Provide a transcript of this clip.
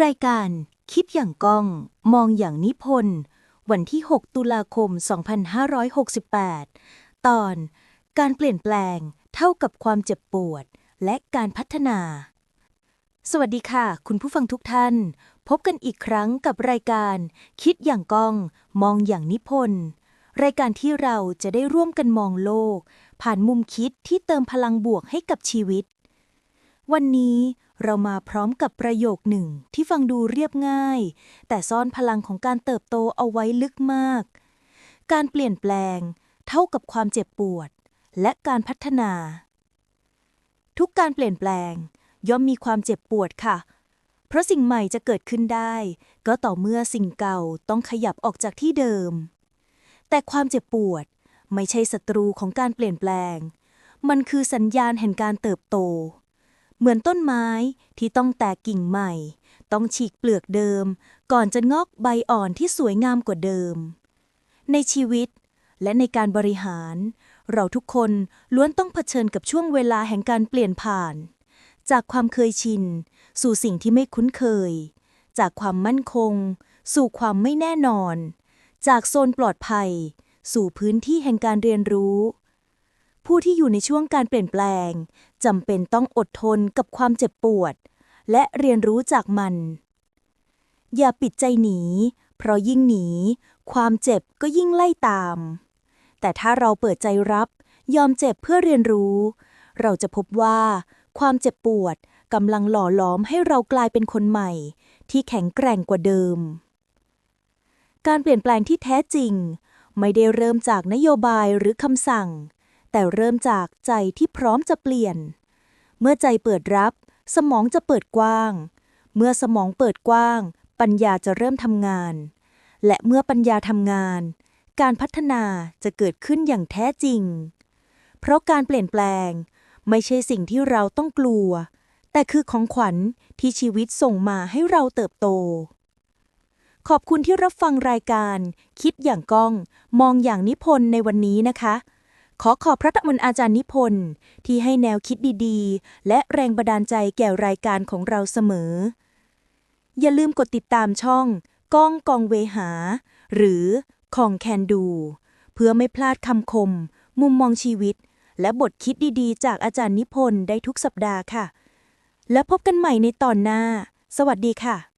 รายการคิดอย่างก้อง มองอย่างนิพนธ์วันที่ 6 ตุลาคม 2568 ตอน การเปลี่ยนแปลงเท่ากับความเจ็บปวด และการพัฒนา สวัสดีค่ะ คุณผู้ฟังทุกท่าน พบกันอีกครั้งกับรายการ คิดอย่างก้อง มองอย่างนิพนธ์รายการที่เราจะได้ร่วมกันมองโลก ผ่านมุมคิดที่เติมพลังบวกให้กับชีวิต วันนี้ เรามาพร้อมกับประโยคหนึ่งที่ฟังดูเรียบง่าย แต่ซ่อนพลังของการเติบโตเอาไว้ลึกมาก การเปลี่ยนแปลง เท่ากับความเจ็บปวด และการพัฒนา ทุกการเปลี่ยนแปลง ย่อมมีความเจ็บปวดค่ะ เพราะสิ่งใหม่จะเกิดขึ้นได้ ก็ต่อเมื่อสิ่งเก่าต้องขยับออกจากที่เดิม แต่ความเจ็บปวดไม่ใช่ศัตรูของการเปลี่ยนแปลง มันคือสัญญาณแห่งการเติบโต เหมือนต้นไม้ที่ต้องแตกกิ่งใหม่ ต้องฉีกเปลือกเดิม ก่อนจะงอกใบอ่อนที่สวยงามกว่าเดิม ในชีวิตและในการบริหาร เราทุกคนล้วนต้องเผชิญกับช่วงเวลาแห่งการเปลี่ยนผ่าน จากความเคยชิน สู่สิ่งที่ไม่คุ้นเคย จากความมั่นคง สู่ความไม่แน่นอน จากโซนปลอดภัย สู่พื้นที่แห่งการเรียนรู้ ผู้ที่อยู่ในช่วงการเปลี่ยนแปลงจำเป็นต้องอดทนกับความเจ็บปวด และเรียนรู้จากมัน อย่าปิดใจหนี เพราะยิ่งหนี ความเจ็บก็ยิ่งไล่ตาม แต่ถ้าเราเปิดใจรับ ยอมเจ็บเพื่อเรียนรู้ เราจะพบว่า ความเจ็บปวดกำลังหล่อหลอมให้เรากลายเป็นคนใหม่ ที่แข็งแกร่งกว่าเดิม การเปลี่ยนแปลงที่แท้จริง ไม่ได้เริ่มจากนโยบายหรือคำสั่ง แต่เริ่มจากใจที่พร้อมจะเปลี่ยน เมื่อใจเปิดรับ สมองจะเปิดกว้าง เมื่อสมองเปิดกว้าง ปัญญาจะเริ่มทำงาน และเมื่อปัญญาทำงาน การพัฒนาจะเกิดขึ้นอย่างแท้จริง เพราะการเปลี่ยนแปลง ไม่ใช่สิ่งที่เราต้องกลัว แต่คือของขวัญที่ชีวิตส่งมาให้เราเติบโตขอบคุณที่รับฟังรายการ คิดอย่างก้อง มองอย่างนิพนธ์ในวันนี้นะคะ ขอขอบพระคุณอาจารย์นิพนธ์ที่ให้แนวคิดดีๆ และแรงบันดาลใจแก่รายการของเราเสมอ อย่าลืมกดติดตามช่องก้องกองเวหา หรือของแคนดู เพื่อไม่พลาดคำคม มุมมองชีวิต และบทคิดดีๆ จากอาจารย์นิพนธ์ได้ทุกสัปดาห์ค่ะ และพบกันใหม่ในตอนหน้า สวัสดีค่ะ